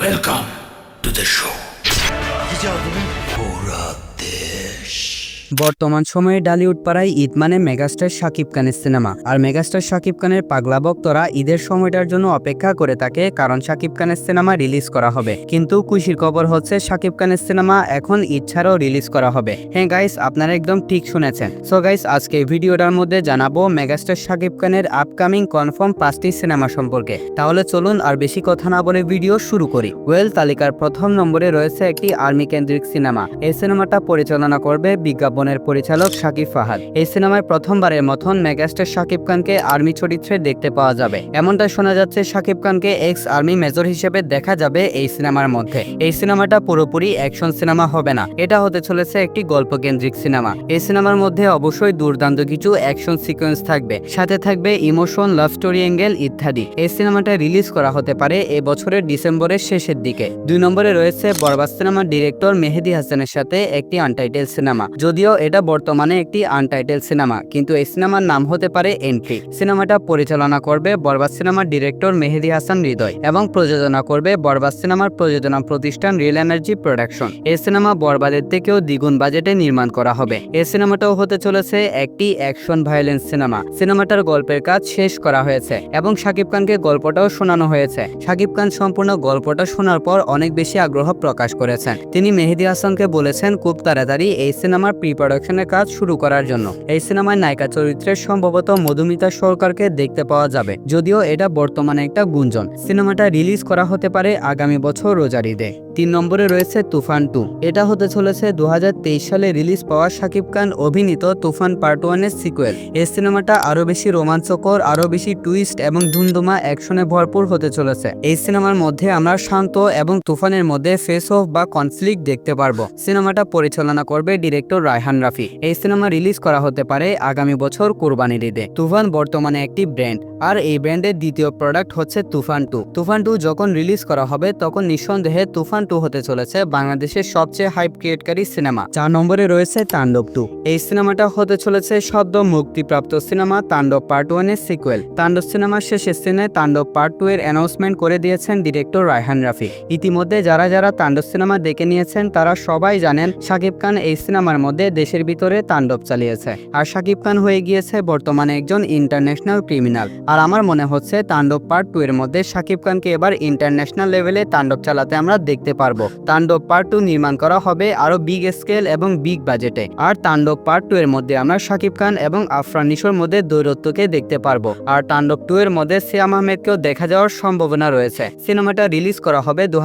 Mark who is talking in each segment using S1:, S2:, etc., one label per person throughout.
S1: Welcome to the show. Hicabını Murat Deş.
S2: বর্তমান সময়ে ডালিউড পাড়ায় ঈদ মানে মেগাস্টার শাকিব খানের সিনেমা। আর মেগাস্টার শাকিব খানের পাগলা ভক্তরা ঈদের সময়টার জন্য অপেক্ষা করে থাকে কারণ শাকিব খানের সিনেমা রিলিজ করা হবে। কিন্তু খুশির খবর হচ্ছে শাকিব খানের সিনেমা এখন ঈদ ছাড়াও রিলিজ করা হবে। হ্যাঁ গাইস আপনারা একদম ঠিক শুনেছেন। সো গাইস আজকে ভিডিওটার মধ্যে জানাব মেগাস্টার শাকিব খানের আপকামিং কনফার্ম পাঁচটি সিনেমা সম্পর্কে। তাহলে চলুন আর বেশি কথা না বলে ভিডিও শুরু করি। ওয়েল তালিকার প্রথম নম্বরে রয়েছে একটি আর্মি কেন্দ্রিক সিনেমা। এই সিনেমাটা পরিচালনা করবে বিজ্ঞাপনের পরিচালক শাকিব ফাহাদ। এই সিনেমায় প্রথমবারের মতন মেগাস্টার শাকিব খানকে আর্মি চরিত্রে দেখতে পাওয়া যাবে। এমনটা শোনা যাচ্ছে শাকিব খানকে এক্স আর্মি মেজর হিসেবে দেখা যাবে এই সিনেমার মধ্যে। এই সিনেমাটা পুরোপুরি অ্যাকশন সিনেমা হবে না। এটা হতে চলেছে একটি গল্প কেন্দ্রিক সিনেমা। এই সিনেমার মধ্যে অবশ্যই দুর্দান্ত কিছু অ্যাকশন সিকোয়েন্স থাকবে। সাথে থাকবে ইমোশন, লাভ স্টোরি অ্যাঙ্গেল ইত্যাদি। এই সিনেমাটা রিলিজ করা হতে পারে এই বছরের ডিসেম্বরের শেষের দিকে। দুই নম্বরে রয়েছে বরবাদ সিনেমার ডিরেক্টর মেহেদি হাসানের সাথে একটি আনটাইটেল সিনেমা। যদিও এটা বর্তমানে একটি আনটাইটেল সিনেমা কিন্তু এই সিনেমার নাম হতে পারে এন্ট্রি সিনেমাটা পরিচালনা করবে বরবাদ সিনেমার ডিরেক্টর মেহেদি হাসান হৃদয় এবং প্রযোজনা করবে বরবাদ সিনেমার প্রযোজনা প্রতিষ্ঠান রিয়েল এনার্জি প্রোডাকশন এই সিনেমা বরবাদের থেকেও দ্বিগুণ বাজেটে নির্মাণ করা হবে। এই সিনেমাটাও হতে চলেছে একটি অ্যাকশন ভায়োলেন্স সিনেমা সিনেমাটার গল্পের কাজ শেষ করা হয়েছে এবং শাকিব খানকে গল্পটাও শোনানো হয়েছে। শাকিব খান সম্পূর্ণ গল্পটা শোনার পর অনেক বেশি আগ্রহ প্রকাশ করেছেন। তিনি মেহেদি হাসানকে বলেছেন, খুব তাড়াতাড়ি এই সিনেমার প্রি প্রোডাকশনের কাজ শুরু করার জন্য। এই সিনেমায় নায়িকা চরিত্রে সম্ভবত মধুমিতা সরকারকে দেখতে পাওয়া যাবে, যদিও এটা বর্তমানে একটা গুঞ্জন। সিনেমাটা রিলিজ করা হতে পারে আগামী বছর রোজার ঈদে। তিন নম্বরে রয়েছে তুফান টু। এটা হতে চলেছে দু হাজার তেইশ সালে রিলিজ পাওয়া শাকিব খান অভিনীত তুফান পার্ট ওয়ানের সিকুয়েল। এই সিনেমাটা আরও বেশি রোমাঞ্চকর আরও বেশি টুইস্ট এবং ধুমধুমা অ্যাকশনে ভরপুর হতে চলেছে। এই সিনেমার মধ্যে আমরা শান্ত এবং তুফানের মধ্যে ফেস অফ বা কনফ্লিক্ট দেখতে পারব। সিনেমাটা পরিচালনা করবে ডিরেক্টর রায়হান রাফি। এই সিনেমা রিলিজ করা হতে পারে আগামী বছর কোরবানির ঈদে। তুফান বর্তমানে একটি ব্র্যান্ড আর এই ব্র্যান্ডের দ্বিতীয় প্রোডাক্ট হচ্ছে তুফান টু। তুফান টু যখন রিলিজ করা হবে, তখন নিঃসন্দেহে তুফান টু হতে চলেছে বাংলাদেশের সবচেয়ে হাইপ ক্রিয়েটকারী সিনেমা। চার নম্বরে রয়েছে তাণ্ডব টু। এই সিনেমাটা হতে চলেছে সদ্য মুক্তিপ্রাপ্ত সিনেমা তাণ্ডব পার্ট ওয়ানের সিকুয়েল তাণ্ডব সিনেমার শেষের সিনে তাণ্ডব পার্ট টু এর অ্যানাউন্সমেন্ট করে দিয়েছেন ডিরেক্টর রায়হান রাফি। ইতিমধ্যে যারা যারা তাণ্ডব সিনেমা দেখে নিয়েছেন, তারা সবাই জানেন শাকিব খান এই সিনেমার মধ্যে দেশের ভিতরে তাণ্ডব চালিয়েছে। আর শাকিব খান হয়ে গিয়েছে বর্তমানে একজন ইন্টারন্যাশনাল ক্রিমিনাল আর আমার মনে হচ্ছে তাণ্ডব পার্ট টু এর মধ্যে শাকিব খানকে এবার ইন্টারন্যাশনাল লেভেলে তাণ্ডব চালাতে আমরা দেখতে পারব। তাণ্ডব পার্ট টু নির্মাণ করা হবে আরও বিগ স্কেল এবং বিগ বাজেটে আর তাণ্ডব পার্ট টু এর মধ্যে আমরা শাকিব খান এবং আফরান নিশোর মধ্যে দৈরত্বকে দেখতে পারব। আর তাণ্ডব টু এর মধ্যে সিয়াম আহমেদকেও দেখা যাওয়ার সম্ভাবনা রয়েছে। সিনেমাটা রিলিজ করা হবে দু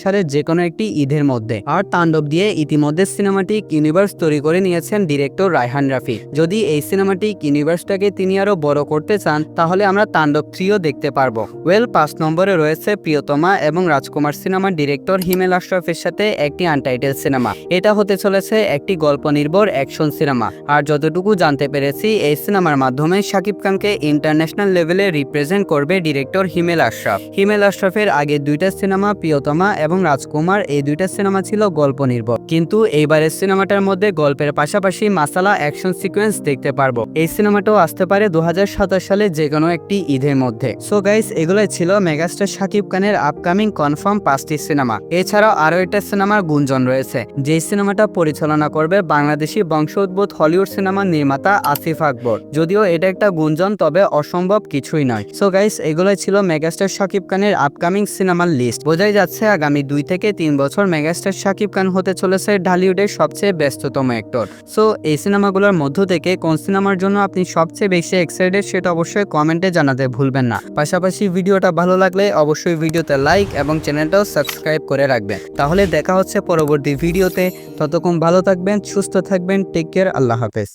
S2: সালের যে কোনো একটি ঈদের মধ্যে। আর তাণ্ডব দিয়ে ইতিমধ্যে সিনেমাটিক ইউনিভার্স তৈরি করে নিয়েছেন ডিরেক্টর রায়হান রাফি। যদি এই সিনেমাটিক ইউনিভার্সটাকে তিনি আরও বড় করতে চান, তাহলে আমরা তাণ্ডব থ্রিও দেখতে পারব। ওয়েল পাঁচ নম্বরে রয়েছে প্রিয়তমা এবং রাজকুমার সিনেমার ডিরেক্টর হিমেল আশরাফের সাথে একটি আনটাইটেল সিনেমা এটা হতে চলেছে একটি গল্প নির্ভর অ্যাকশন সিনেমা আর যতটুকু জানতে পেরেছি, এই সিনেমার মাধ্যমে শাকিব খানকে ইন্টারন্যাশনাল লেভেলে রিপ্রেজেন্ট করবে ডিরেক্টর হিমেল আশরাফ। হিমেল আশরাফের আগে দুইটা সিনেমা প্রিয়তমা এবং রাজকুমার, এই দুইটা সিনেমা ছিল গল্প নির্ভর কিন্তু এইবারের সিনেমাটার মধ্যে গল্পের পাশাপাশি মাসালা অ্যাকশন সিকোয়েন্স দেখতে পারব। এই সিনেমাটাও আসতে পারে দু হাজার সাতাশ সালে যে কোনো একটি ঈদের মধ্যে। সো গাইস এগুলোই ছিল মেগাস্টার শাকিব খানের আপকামিং কনফার্ম পাঁচটি সিনেমা এছাড়াও আরও একটা সিনেমার গুঞ্জন রয়েছে যে সিনেমাটা পরিচালনা করবে বাংলাদেশি বংশোদ্ভূত হলিউড সিনেমার নির্মাতা আসিফ আকবর। যদিও এটা একটা গুঞ্জন, তবে অসম্ভব কিছুই নয়। সো গাইস এগুলোই ছিল মেগাস্টার শাকিব খানের আপকামিং সিনেমার লিস্ট বোঝাই যাচ্ছে আগামী দুই থেকে তিন বছর মেগাস্টার শাকিব খান হতে চলেছে ঢালিউডের সবচেয়ে ব্যস্ততম অ্যাক্টর সো এই সিনেমাগুলোর মধ্য থেকে কোন সিনেমার জন্য আপনি সবচেয়ে বেশি এক্সাইটেড সেটা অবশ্যই কমেন্টে জানাতে ভুলবেন না। পাশাপাশি ভিডিওটা ভালো লাগলে অবশ্যই ভিডিওতে লাইক এবং চ্যানেলটাও সাবস্ক্রাইব করে রাখবেন। তাহলে দেখা হচ্ছে পরবর্তী ভিডিওতে। ততক্ষণ ভালো থাকবেন, সুস্থ থাকবেন টেক কেয়ার আল্লাহ হাফেজ।